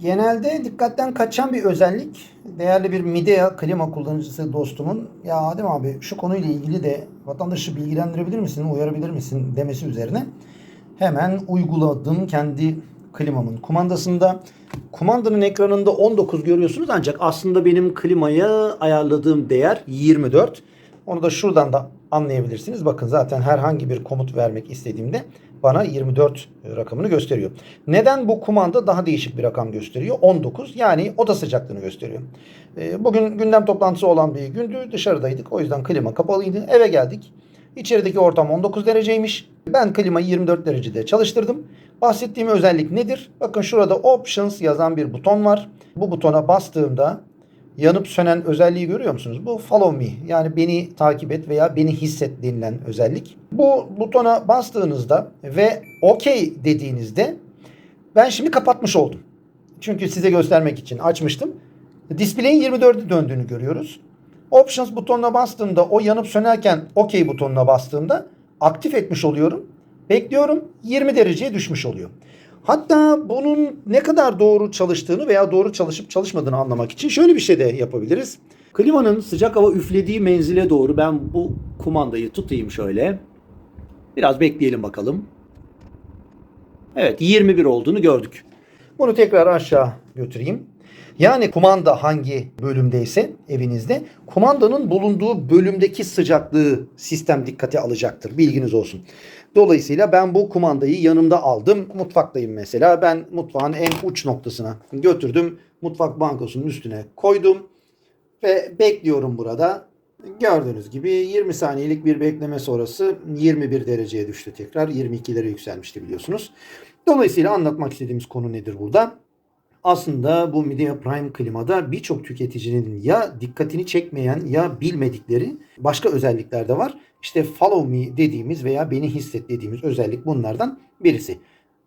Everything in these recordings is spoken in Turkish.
Genelde dikkatten kaçan bir özellik. Değerli bir Midea klima kullanıcısı dostumun ya Adem abi şu konuyla ilgili de vatandaşı bilgilendirebilir misin, uyarabilir misin demesi üzerine hemen uyguladım kendi klimamın kumandasında. Kumandanın ekranında 19 görüyorsunuz ancak aslında benim klimaya ayarladığım değer 24. Onu da şuradan da anlayabilirsiniz. Bakın zaten herhangi bir komut vermek istediğimde bana 24 rakamını gösteriyor. Neden bu kumanda daha değişik bir rakam gösteriyor? 19 yani oda sıcaklığını gösteriyor. Ee, Bugün gündem toplantısı olan bir gündü. Dışarıdaydık. O yüzden klima kapalıydı. Eve geldik. İçerideki ortam 19 dereceymiş. Ben klimayı 24 derecede çalıştırdım. Bahsettiğim özellik nedir? Bakın şurada Options yazan bir buton var. Bu butona bastığımda yanıp sönen özelliği görüyor musunuz? Bu follow me yani beni takip et veya beni hisset denilen özellik. Bu butona bastığınızda ve OK dediğinizde ben şimdi kapatmış oldum. Çünkü size göstermek için açmıştım. Display'in 24'e döndüğünü görüyoruz. Options butonuna bastığımda o yanıp sönerken OK butonuna bastığımda aktif etmiş oluyorum. Bekliyorum 20 dereceye düşmüş oluyor. Hatta bunun ne kadar doğru çalıştığını veya doğru çalışıp çalışmadığını anlamak için şöyle bir şey de yapabiliriz. Klimanın sıcak hava üflediği menzile doğru ben bu kumandayı tutayım şöyle. Biraz bekleyelim bakalım. Evet 21 olduğunu gördük. Bunu tekrar aşağı götüreyim. Yani kumanda hangi bölümdeyse evinizde kumandanın bulunduğu bölümdeki sıcaklığı sistem dikkate alacaktır. Bilginiz olsun. Dolayısıyla ben bu kumandayı yanımda aldım. Mutfaktayım mesela. Ben mutfağın en uç noktasına götürdüm. Mutfak bankosunun üstüne koydum. Ve bekliyorum burada. Gördüğünüz gibi 20 saniyelik bir bekleme sonrası 21 dereceye düştü tekrar. 22'lere yükselmişti biliyorsunuz. Dolayısıyla anlatmak istediğimiz konu nedir burada? Aslında bu Midea Prime klimada birçok tüketicinin ya dikkatini çekmeyen ya bilmedikleri başka özellikler de var. İşte follow me dediğimiz veya beni hisset dediğimiz özellik bunlardan birisi.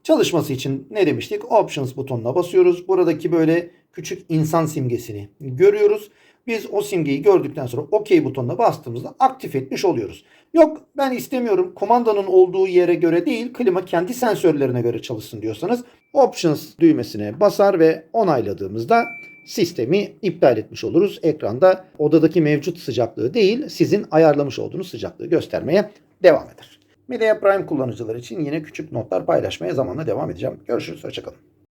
Çalışması için ne demiştik? Options butonuna basıyoruz. Buradaki böyle küçük insan simgesini görüyoruz. Biz o simgeyi gördükten sonra OK butonuna bastığımızda aktif etmiş oluyoruz. Yok ben istemiyorum kumandanın olduğu yere göre değil klima kendi sensörlerine göre çalışsın diyorsanız Options düğmesine basar ve onayladığımızda sistemi iptal etmiş oluruz. Ekranda odadaki mevcut sıcaklığı değil sizin ayarlamış olduğunuz sıcaklığı göstermeye devam eder. Media Prime kullanıcılar için yine küçük notlar paylaşmaya zamanla devam edeceğim. Görüşürüz. Hoşçakalın.